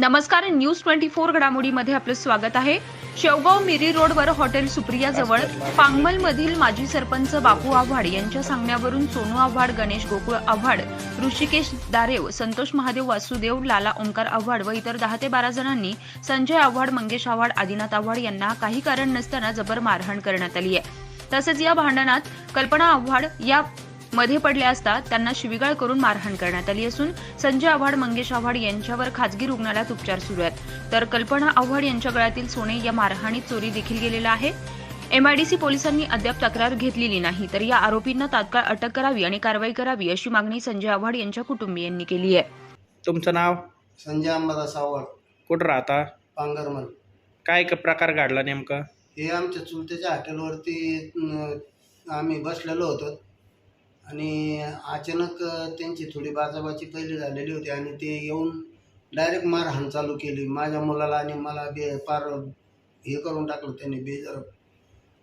नमस्कार news twenty four घडामोडीमध्ये आपलं स्वागत आहे. शेवगाव मिरी रोडवर हॉटेल सुप्रिया जवळ पांगमल मधील माजी सरपंच बापू आव्हाड यांच्या सांगण्यावरून सोनू आव्हाड गणेश गोकुळ आव्हाड ऋषिकेश दारेव संतोष महादेव वासुदेव लाला ओंकार आव्हाड व इतर दहा ते बारा जणांनी संजय आव्हाड मंगेश आव्हाड आदिनाथ आव्हाड यांना काही कारण नसताना जबर मारहाण करण्यात आली आहे. तसेच या भांडणात कल्पना आव्हाड या मध्ये पडल्या असता त्यांना शिवीगाळ करून मारहाण करण्यात आली असून संजय आव्हाड मंगेश आव्हाड यांच्यावर खासगी रुग्णालयात उपचार सुरू आहेत. तर कल्पना आव्हाड यांच्या गळ्यातील सोने या मारहाणीत चोरी देखील गेलेला आहे. एमआयडीसी पोलिसांनी अद्याप तक्रार घेतलेली नाही तर या आरोपींना तात्काळ अटक करावी आणि कारवाई करावी अशी मागणी संजय आव्हाड यांच्या कुटुंबियांनी केली आहे. तुमचं नाव? संजय अंबादास आव्हाड कुठं राहता? पांगरमल. काय क प्रकार घडला नेमकं? हे आमच्या चुलत्याच्या हॉटेलवरती अं, आम्ही बसलेलो होतो. आणि अचानक त्यांची थोडी बाजाबाची पहिली झालेली होती आणि ते येऊन डायरेक्ट मारहाण चालू केली. माझ्या मुलाला आणि मला बे फार हे करून टाकलं त्यांनी बेजर.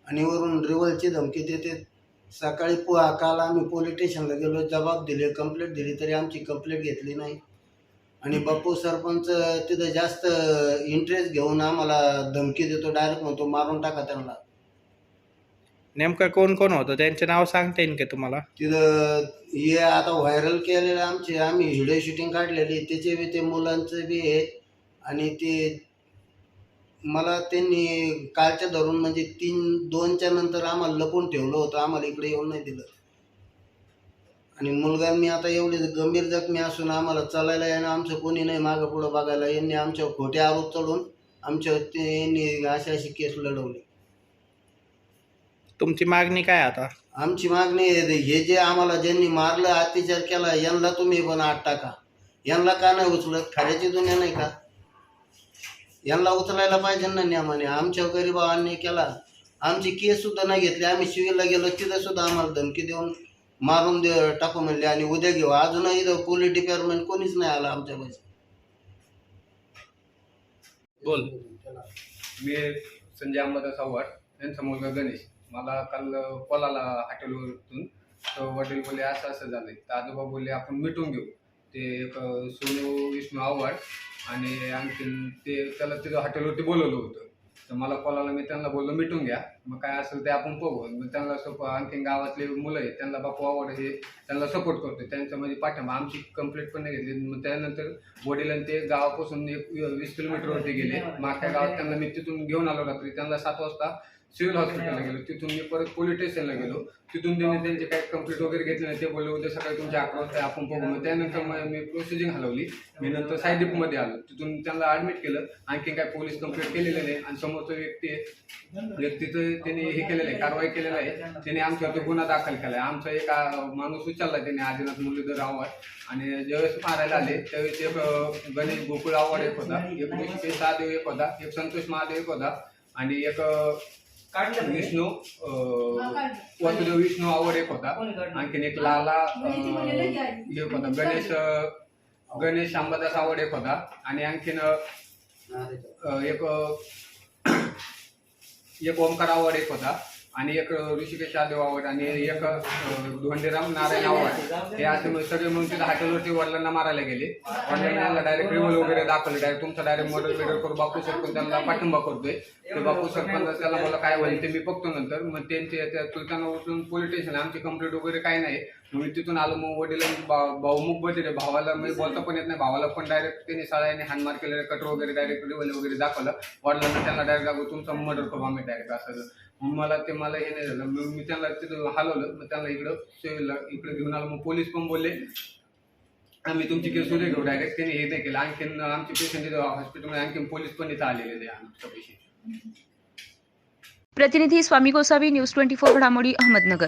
आणि वरून रिवलची धमकी देते. सकाळी पो काल आम्ही पोलीस स्टेशनला गेलो जबाब दिले कंप्लेंट दिली तरी आमची कंप्लेंट घेतली नाही. आणि बापू सरपंच तिथं जास्त इंटरेस्ट घेऊन आम्हाला धमकी देतो डायरेक्ट म्हणतो मारून टाका त्यांना. नेमकं कोण कोण होतं? त्यांचे नाव सांगता येईल का तुम्हाला? तिथं हे आता व्हायरल केलेलं आमचे आम्ही व्हिडिओ शूटिंग काढलेली. त्याचे बी ते मुलांचं बी आहे आणि ते मला त्यांनी कालच्या धरून म्हणजे तीन दोनच्या नंतर आम्हाला लपून ठेवलं होतं. आम्हाला इकडे येऊन नाही दिलं. आणि मुलगा मी आता एवढे गंभीर जखमी असून आम्हाला चालायला येणं आमचं कोणी नाही. मागं पुढं बघायला यांनी आमच्या खोटे आरोप चढून आमच्या यांनी अशी अशी केस लढवली. तुमची मागणी काय आता? आमची मागणी आहे हे जे आम्हाला ज्यांनी मारलं अत्याचार केला यांना तुम्ही पण आत टाका. यांना का नाही उचलत? खऱ्याची दुनिया नाही का? यांना उचलायला पाहिजे ना नियमाने आमच्या गरीबांनी केला. आमची केस सुद्धा नाही घेतली. आम्ही शिवीला गेलो तिथं सुद्धा आम्हाला धमकी देऊन मारून दे टाकू म्हणले आणि उद्या घेऊ. अजूनही इथं पोलीस डिपार्टमेंट कोणीच नाही आलं आमच्या पैसे बोल. मी संजय अंबादास आव्हाड त्यांचा मुलगा गणेश. मला काल कोलाला हॉटेलवरून तर वडील बोलले असं असं झालंय. तर आजोबा बोलले आपण मिटून घेऊ. ते एक सोनू विष्णू आव्हाड आणि आणखीन ते त्याला तिथं हॉटेलवरती बोलवलं होतं. तर मला कॉलाला मी त्यांना बोललो मिटून घ्या. मग काय असेल ते आपण बघू मग त्यांना सप आणखीन गावातले मुलं आहेत त्यांना बापू आवड हे त्यांना सपोर्ट करतो त्यांच्या म्हणजे पाठिंबा आमची कंप्लेंट पण नाही घेतली. मग त्यानंतर वडिलांनी ते गावापासून एक वीस किलोमीटरवरती गेले. मागच्या गावात त्यांना मी तिथून घेऊन आलो रात्री. त्यांना सात वाजता सिव्हिल हॉस्पिटलला गेलो. तिथून मी परत पोलीस स्टेशनला गेलो. तिथून त्यांनी त्यांचे काही कंप्लीट वगैरे घेतले नाही ते बोलले उद्या सकाळी तुमच्या अकरा वाजता आपण बघू. मग त्यानंतर मग मी प्रोसिजिंग हलवली. मी नंतर सायदीपमध्ये आलो. तिथून त्यांना ॲडमिट केलं. आणखी काय पोलीस कंप्लेंट केलेलं नाही. आणि समोरचा व्यक्ती व्यक्तीचं त्यांनी हे केलेलं आहे कारवाई केलेलं आहे. त्याने आमच्यावरती गुन्हा दाखल केला आहे आमचा एक माणूस उचलला त्याने आदिनाथ मुरलीधर आव्हाड. आणि ज्यावेळेस मारायला आले त्यावेळेस एक गणेश गोकुळ आव्हाड एक होता. एक ऋषिकेश सहादेव एक होता. एक संतोष महादेव एक होता. आणि एक अं, विष्णू विष्णू आवड एक होता आणखीन एक लाला अं, एक होता गणेश अं, गणेश अंबादास आवड एक होता आणि आणखीन एक एक ओमकार आवड एक होता आणि एक ऋषिकेश यादव आवड आणि एक धोंडीराम नारायण आवड हे असे मग सगळे म्हणून तिथं हॉटेलवरती वडिलांना मारायला गेले. वडिलांना डायरेक्ट रिव्हॉल वगैरे दाखवले. डायरेक्ट तुमचा डायरेक्ट मर्डर बिर्डर करून बापू सरपंच त्यांना पाठिंबा करतोय. ते बापू सरपंच त्याला मला काय होईल? ते मी बघतो नंतर. मग त्यांचे त्या चुलत्यांना उठून पोलीस स्टेशन आमची कंप्लेंट वगैरे काही नाही. मी तिथून आलो मग वडिलांनी भाऊ भाऊमुख बधिरे भावाला मी बोलता पण येत नाही. भावाला पण डायरेक्ट त्यांनी साळ्याने हानमार केले कटर वगैरे डायरेक्ट रिवल वगैरे दाखवलं. वडिलांना त्यांना डायरेक्ट दाखवू तुमचा मर्डर करू आम्ही डायरेक्ट असं मला ते मला हे नाही झालं. मग मी त्यांना तिथं हलवलं. मग त्यांना इकडं सिव्हिलला इकडे घेऊन आलो. मग पोलीस पण बोलले आम्ही तुमची केस उद्या घेऊ. डायरेक्ट त्यांनी हे नाही केलं. आणखीन आमचे पेशंट इथं हॉस्पिटलमध्ये आणखीन पोलीस पण इथं आलेले आमच्या पेशंट प्रतिनिधी Swami Gosavi news twenty four घडामोडी अहमदनगर.